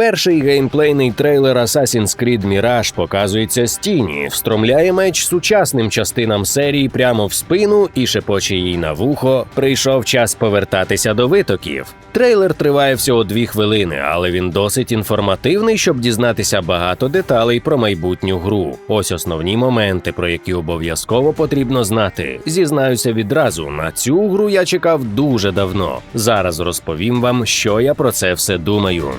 Перший геймплейний трейлер Assassin's Creed Mirage показується з тіні, встромляє меч сучасним частинам серії прямо в спину і шепоче їй на вухо. Прийшов час повертатися до витоків. Трейлер триває всього дві хвилини, але він досить інформативний, щоб дізнатися багато деталей про майбутню гру. Ось основні моменти, про які обов'язково потрібно знати. Зізнаюся відразу, на цю гру я чекав дуже давно. Зараз розповім вам, що я про це все думаю.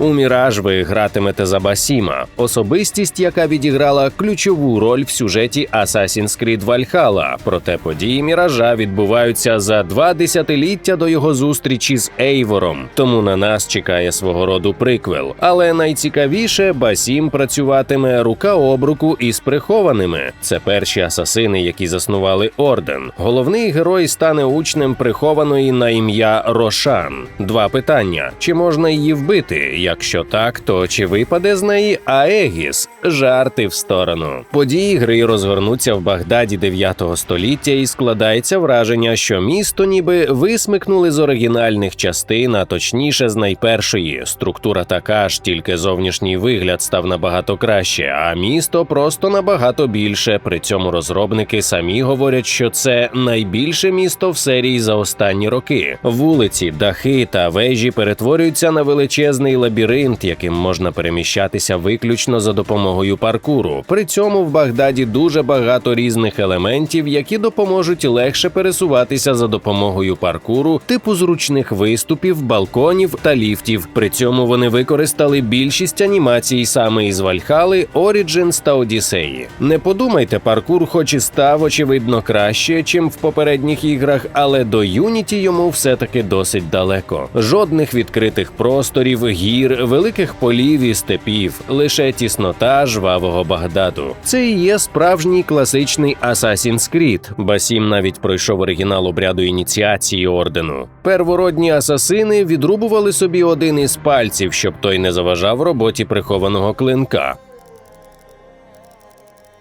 У Міраж ви гратимете за Басіма, особистість, яка відіграла ключову роль в сюжеті Assassin's Creed Valhalla. Проте події Міража відбуваються за два десятиліття до його зустрічі з Ейвором. Тому на нас чекає свого роду приквел. Але найцікавіше, Басім працюватиме рука об руку із прихованими. Це перші асасини, які заснували орден. Головний герой стане учнем прихованої на ім'я Рошан. Два питання: чи можна її вбити? Якщо так, то чи випаде з неї Аегіс? Жарти в сторону. Події гри розгорнуться в Багдаді 9 століття, і складається враження, що місто ніби висмикнули з оригінальних частин, а точніше з найпершої. Структура така ж, тільки зовнішній вигляд став набагато краще, а місто просто набагато більше. При цьому розробники самі говорять, що це найбільше місто в серії за останні роки. Вулиці, дахи та вежі перетворюються на величезний лабіринт, яким можна переміщатися виключно за допомогою паркуру. При цьому в Багдаді дуже багато різних елементів, які допоможуть легше пересуватися за допомогою паркуру, типу зручних виступів, балконів та ліфтів. При цьому вони використали більшість анімацій саме із Вальхали, Origins та Одіссеї. Не подумайте, паркур, хоч і став очевидно краще, чим в попередніх іграх, але до Unity йому все-таки досить далеко. Жодних відкритих просторів, гір, великих полів і степів, лише тіснота жвавого Багдаду. Це і є справжній класичний Assassin's Creed. Басім навіть пройшов оригінал обряду ініціації ордену. Первородні асасини відрубували собі один із пальців, щоб той не заважав роботі прихованого клинка.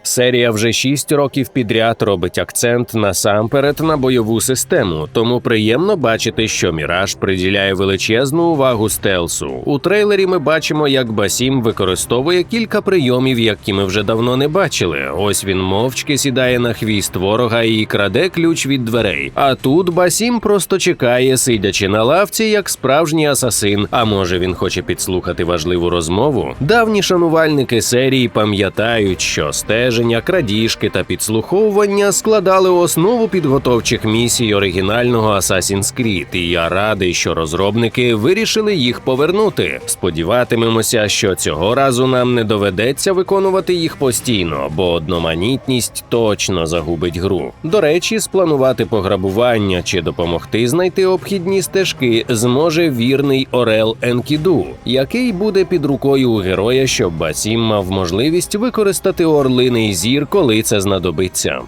Серія вже 6 років підряд робить акцент насамперед на бойову систему, тому приємно бачити, що Міраж приділяє величезну увагу стелсу. У трейлері ми бачимо, як Басім використовує кілька прийомів, які ми вже давно не бачили. Ось він мовчки сідає на хвіст ворога і краде ключ від дверей. А тут Басім просто чекає, сидячи на лавці, як справжній асасин. А може він хоче підслухати важливу розмову? Давні шанувальники серії пам'ятають, що стеження, крадіжки та підслуховування складали основу підготовчих місій оригінального Assassin's Creed, і я радий, що розробники вирішили їх повернути. Сподіватимемося, що цього разу нам не доведеться виконувати їх постійно, бо одноманітність точно загубить гру. До речі, спланувати пограбування чи допомогти знайти обхідні стежки зможе вірний Орел Енкіду, який буде під рукою у героя, щоб Басім мав можливість використати орлиний зір, коли це знадобиться.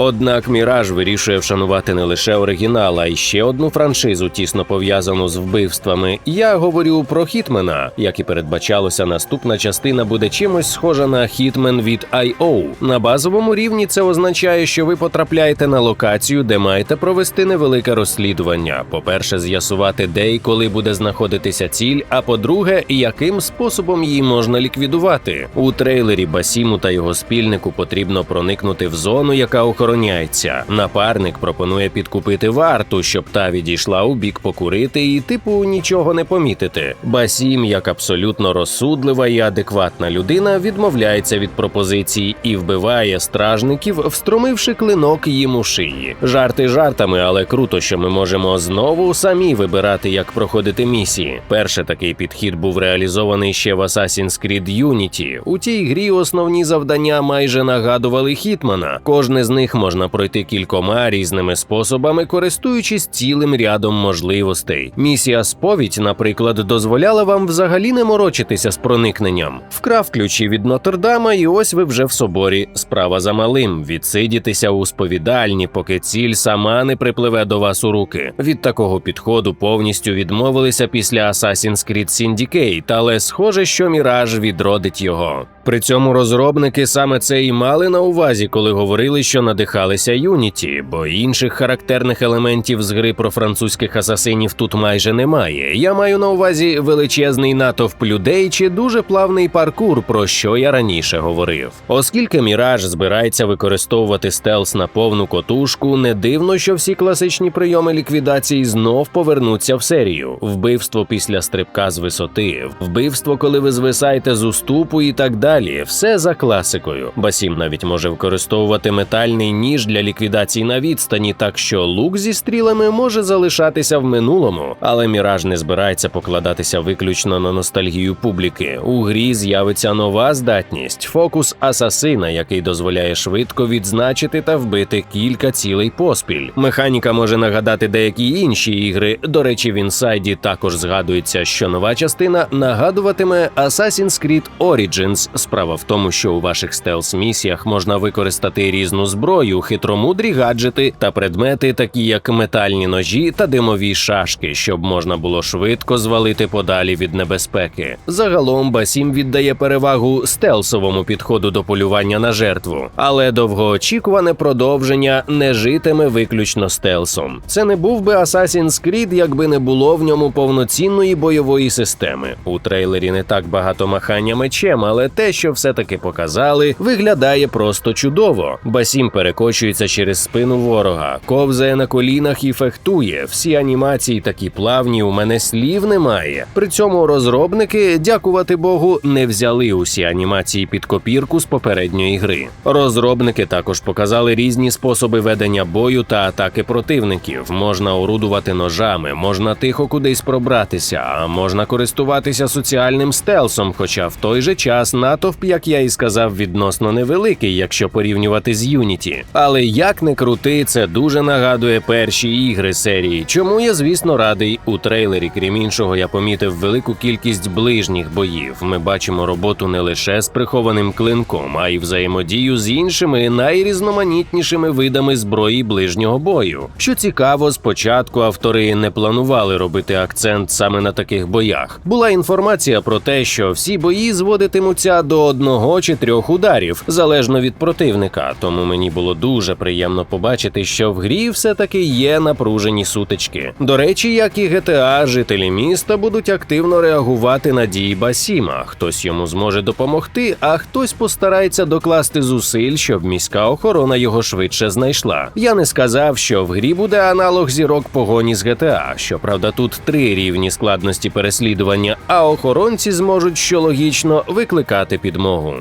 Однак Міраж вирішує вшанувати не лише оригінал, а й ще одну франшизу, тісно пов'язану з вбивствами. Я говорю про Хітмена. Як і передбачалося, наступна частина буде чимось схожа на Хітмен від IO. На базовому рівні це означає, що ви потрапляєте на локацію, де маєте провести невелике розслідування. По-перше, з'ясувати, де і коли буде знаходитися ціль. А по-друге, яким способом її можна ліквідувати. У трейлері Басіму та його спільнику потрібно проникнути в зону, яка охороняється. Напарник пропонує підкупити варту, щоб та відійшла у бік покурити і, типу, нічого не помітити. Басім, як абсолютно розсудлива і адекватна людина, відмовляється від пропозиції і вбиває стражників, встромивши клинок їм у шиї. Жарти жартами, але круто, що ми можемо знову самі вибирати, як проходити місії. Перше такий підхід був реалізований ще в Assassin's Creed Unity. У тій грі основні завдання майже нагадували Хітмана. Кожне з них можна пройти кількома різними способами, користуючись цілим рядом можливостей. Місія сповідь, наприклад, дозволяла вам взагалі не морочитися з проникненням. Вкрав ключі від Нотр-Дама, і ось ви вже в соборі. Справа за малим відсидітися у сповідальні, поки ціль сама не припливе до вас у руки. Від такого підходу повністю відмовилися після Assassin's Creed Syndicate, але схоже, що Міраж відродить його. При цьому розробники саме це і мали на увазі, коли говорили, що на надихалися Юніті, бо інших характерних елементів з гри про французьких асасинів тут майже немає. Я маю на увазі величезний натовп людей чи дуже плавний паркур, про що я раніше говорив. Оскільки Міраж збирається використовувати стелс на повну котушку, не дивно, що всі класичні прийоми ліквідації знов повернуться в серію: вбивство після стрибка з висоти, вбивство, коли ви звисаєте з уступу і так далі. Все за класикою. Басім навіть може використовувати метальний ніж для ліквідації на відстані, так що лук зі стрілами може залишатися в минулому, але Міраж не збирається покладатися виключно на ностальгію публіки. У грі з'явиться нова здатність фокус асасина, який дозволяє швидко відзначити та вбити кілька цілей поспіль. Механіка може нагадати деякі інші ігри. До речі, в інсайді також згадується, що нова частина нагадуватиме Assassin's Creed Origins. Справа в тому, що у ваших стелс-місіях можна використати різну зброю, хитромудрі гаджети та предмети, такі як метальні ножі та димові шашки, щоб можна було швидко звалити подалі від небезпеки. Загалом Басім віддає перевагу стелсовому підходу до полювання на жертву, але довгоочікуване продовження не житиме виключно стелсом. Це не був би Assassin's Creed, якби не було в ньому повноцінної бойової системи. У трейлері не так багато махання мечем, але те, що все-таки показали, виглядає просто чудово. Басім перекочується через спину ворога, ковзає на колінах і фехтує. Всі анімації такі плавні, у мене слів немає. При цьому розробники, дякувати Богу, не взяли усі анімації під копірку з попередньої гри. Розробники також показали різні способи ведення бою та атаки противників. Можна орудувати ножами, можна тихо кудись пробратися, а можна користуватися соціальним стелсом. Хоча в той же час натовп, як я і сказав, відносно невеликий, якщо порівнювати з Юніті. Але як не крути, це дуже нагадує перші ігри серії. Чому я, звісно, радий у трейлері, крім іншого, я помітив велику кількість ближніх боїв. Ми бачимо роботу не лише з прихованим клинком, а й взаємодію з іншими найрізноманітнішими видами зброї ближнього бою. Що цікаво, спочатку автори не планували робити акцент саме на таких боях. Була інформація про те, що всі бої зводитимуться до одного чи трьох ударів, залежно від противника. Тому мені було дуже приємно побачити, що в грі все-таки є напружені сутички. До речі, як і GTA, жителі міста будуть активно реагувати на дії Басіма. Хтось йому зможе допомогти, а хтось постарається докласти зусиль, щоб міська охорона його швидше знайшла. Я не сказав, що в грі буде аналог зірок погоні з GTA. Щоправда, тут три рівні складності переслідування, а охоронці зможуть, що логічно, викликати підмогу.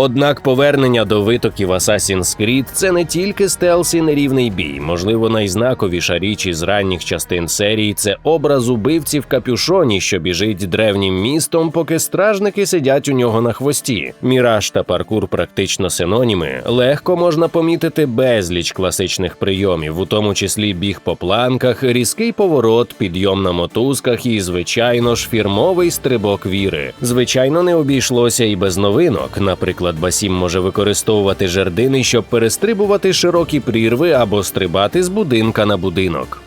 Однак повернення до витоків Assassin's Creed – це не тільки стелс і нерівний бій. Можливо, найзнаковіша річ із ранніх частин серії це образ убивці в капюшоні, що біжить древнім містом, поки стражники сидять у нього на хвості. Міраж та паркур практично синоніми. Легко можна помітити безліч класичних прийомів, у тому числі біг по планках, різкий поворот, підйом на мотузках і, звичайно ж, фірмовий стрибок віри. Звичайно, не обійшлося і без новинок. Наприклад, Басім може використовувати жердини, щоб перестрибувати широкі прірви або стрибати з будинка на будинок.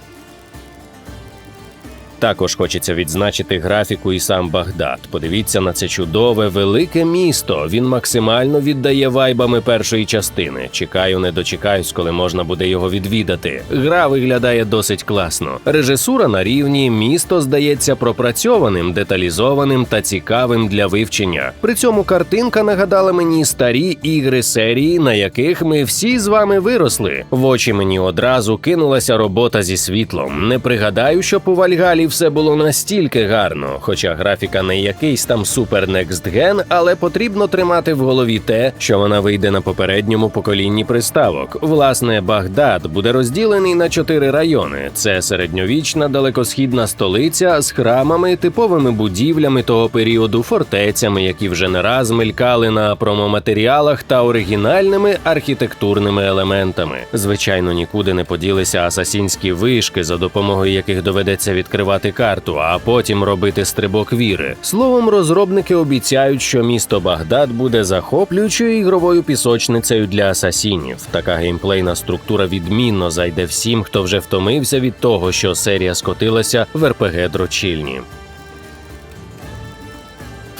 Також хочеться відзначити графіку і сам Багдад. Подивіться на це чудове велике місто. Він максимально віддає вайбами першої частини. Чекаю, не дочекаюсь, коли можна буде його відвідати. Гра виглядає досить класно. Режисура на рівні, місто здається пропрацьованим, деталізованим та цікавим для вивчення. При цьому картинка нагадала мені старі ігри серії, на яких ми всі з вами виросли. В очі мені одразу кинулася робота зі світлом. Не пригадаю, що по Вальгалі все було настільки гарно, хоча графіка не якийсь там супер next але потрібно тримати в голові те, що вона вийде на попередньому поколінні приставок. Власне, Багдад буде розділений на чотири райони: це середньовічна далекосхідна столиця з храмами, типовими будівлями того періоду, фортецями, які вже не раз мелькали на промоматеріалах та оригінальними архітектурними елементами. Звичайно, нікуди не поділися асасінські вишки, за допомогою яких доведеться відкривати карту, а потім робити стрибок віри. Словом, розробники обіцяють, що місто Багдад буде захоплюючою ігровою пісочницею для асасінів. Така геймплейна структура відмінно зайде всім, хто вже втомився від того, що серія скотилася в РПГ дрочільні.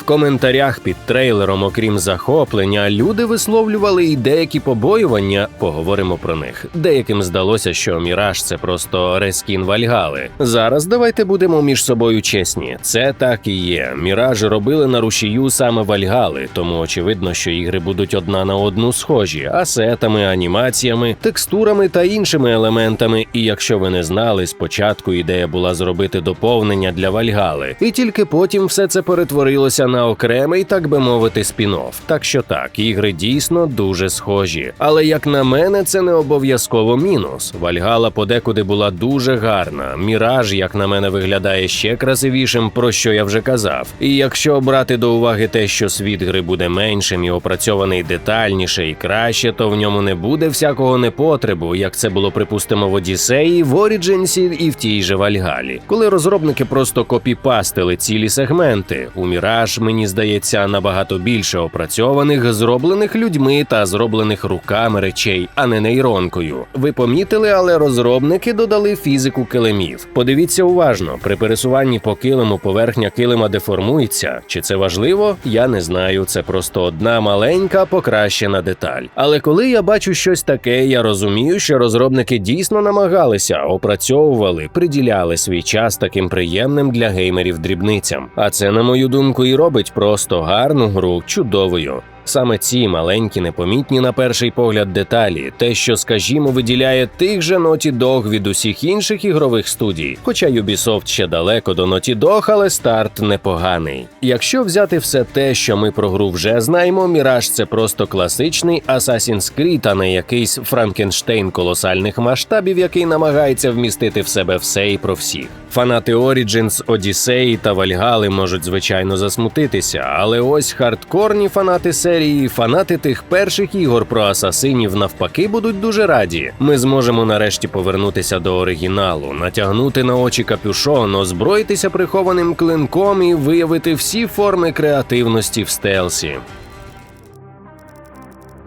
В коментарях під трейлером, окрім захоплення, люди висловлювали і деякі побоювання. Поговоримо про них. Деяким здалося, що Міраж це просто рескін Вальгали. Зараз давайте будемо між собою чесні. Це так і є. Міраж робили на рушію саме Вальгали, тому очевидно, що ігри будуть одна на одну схожі, асетами, анімаціями, текстурами та іншими елементами. І якщо ви не знали, спочатку ідея була зробити доповнення для Вальгали, і тільки потім все це перетворилося на окремий, так би мовити, спін-офф. Так що так, ігри дійсно дуже схожі. Але як на мене, це не обов'язково мінус. Вальгала подекуди була дуже гарна. Міраж, як на мене, виглядає ще красивішим, про що я вже казав. І якщо брати до уваги те, що світ гри буде меншим і опрацьований детальніше і краще, то в ньому не буде всякого непотребу, як це було припустимо в Одіссеї, в Орідженсі і в тій же Вальгалі, коли розробники просто копіпастили цілі сегменти. У Міраж, мені здається, набагато більше опрацьованих, зроблених людьми та зроблених руками речей, а не нейронкою. Ви помітили, але розробники додали фізику килимів. Подивіться уважно, при пересуванні по килиму поверхня килима деформується. Чи це важливо? Я не знаю. Це просто одна маленька покращена деталь. Але коли я бачу щось таке, я розумію, що розробники дійсно намагалися, опрацьовували, приділяли свій час таким приємним для геймерів дрібницям. А це, на мою думку, і робить просто гарну гру чудовою. Саме ці маленькі, непомітні на перший погляд деталі, те, що, скажімо, виділяє тих же Naughty Dog від усіх інших ігрових студій. Хоча Ubisoft ще далеко до Naughty Dog, але старт непоганий. Якщо взяти все те, що ми про гру вже знаємо, Міраж це просто класичний Assassin's Creed, а не якийсь Франкенштейн колосальних масштабів, який намагається вмістити в себе все і про всіх. Фанати Origins, Odyssey та Вальгали можуть звичайно засмутитися, але ось хардкорні фанати серії, фанати тих перших ігор про асасинів навпаки будуть дуже раді. Ми зможемо нарешті повернутися до оригіналу, натягнути на очі капюшон, озброїтися прихованим клинком і виявити всі форми креативності в стелсі.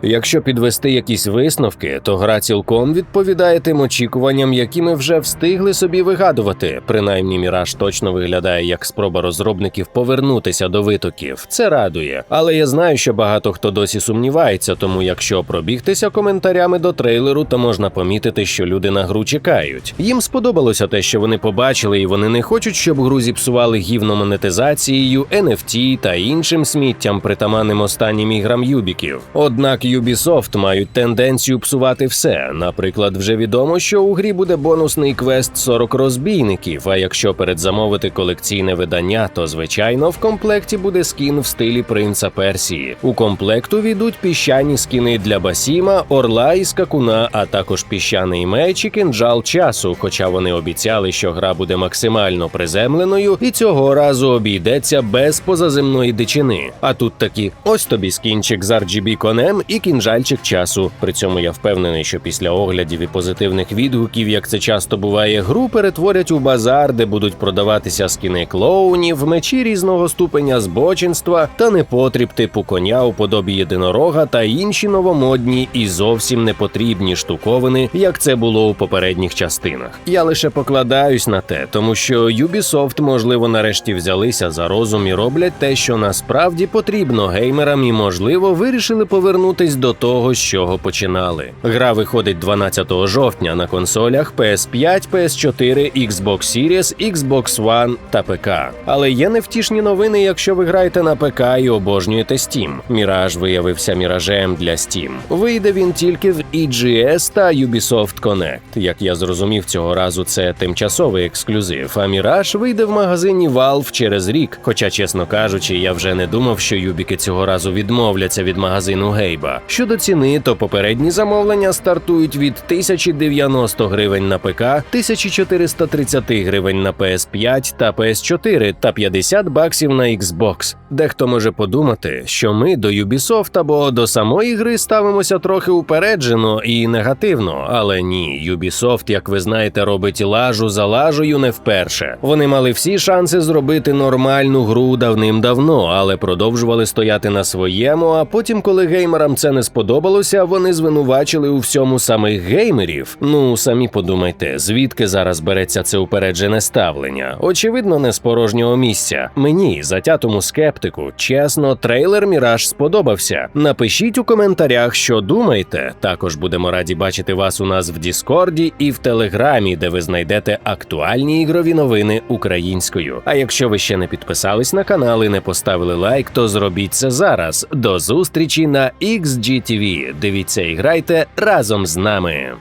Якщо підвести якісь висновки, то гра цілком відповідає тим очікуванням, які ми вже встигли собі вигадувати. Принаймні, міраж точно виглядає як спроба розробників повернутися до витоків. Це радує. Але я знаю, що багато хто досі сумнівається, тому якщо пробігтися коментарями до трейлеру, то можна помітити, що люди на гру чекають. Їм сподобалося те, що вони побачили, і вони не хочуть, щоб гру зіпсували гівно монетизацією, NFT та іншим сміттям, притаманним останнім іграм юбіків. Однак Ubisoft мають тенденцію псувати все. Наприклад, вже відомо, що у грі буде бонусний квест 40 розбійників. А якщо передзамовити колекційне видання, то звичайно в комплекті буде скін в стилі принца Персії. У комплекту війдуть піщані скіни для Басіма, Орла і Скакуна, а також піщаний меч і кинджал часу. Хоча вони обіцяли, що гра буде максимально приземленою, і цього разу обійдеться без позаземної дичини. А тут такі: ось тобі скінчик з RGB конем і кінжальчик часу. При цьому я впевнений, що після оглядів і позитивних відгуків, як це часто буває, гру перетворять у базар, де будуть продаватися скіни клоунів, мечі різного ступеня збочинства та непотріб типу коня у подобі єдинорога та інші новомодні і зовсім непотрібні штуковини, як це було у попередніх частинах. Я лише покладаюсь на те, тому що Ubisoft, можливо, нарешті взялися за розум і роблять те, що насправді потрібно геймерам, і можливо вирішили повернутись до того, з чого починали. Гра виходить 12 жовтня на консолях PS5, PS4, Xbox Series, Xbox One та ПК. Але є невтішні новини, якщо ви граєте на ПК і обожнюєте Steam. Міраж виявився міражем для Steam. Вийде він тільки в EGS та Ubisoft Connect. Як я зрозумів, цього разу це тимчасовий ексклюзив. А Міраж вийде в магазині Valve через рік. Хоча, чесно кажучи, я вже не думав, що юбіки цього разу відмовляться від магазину Гейба. Щодо ціни, то попередні замовлення стартують від 1090 гривень на ПК, 1430 гривень на PS5 та PS4 та 50 баксів на Xbox. Дехто може подумати, що ми до Ubisoft або до самої гри ставимося трохи упереджено і негативно, але ні, Ubisoft, як ви знаєте, робить лажу за лажею не вперше. Вони мали всі шанси зробити нормальну гру давним-давно, але продовжували стояти на своєму. А потім, коли геймерам це це не сподобалося, вони звинувачили у всьому самих геймерів. Ну самі подумайте, звідки зараз береться це упереджене ставлення? Очевидно, не з порожнього місця. Мені, затятому скептику, чесно, трейлер Міраж сподобався. Напишіть у коментарях, що думаєте. Також будемо раді бачити вас у нас в Діскорді і в Телеграмі, де ви знайдете актуальні ігрові новини українською. А якщо ви ще не підписались на канал і не поставили лайк, то зробіть це зараз. До зустрічі на XGTV. Дивіться і грайте разом з нами.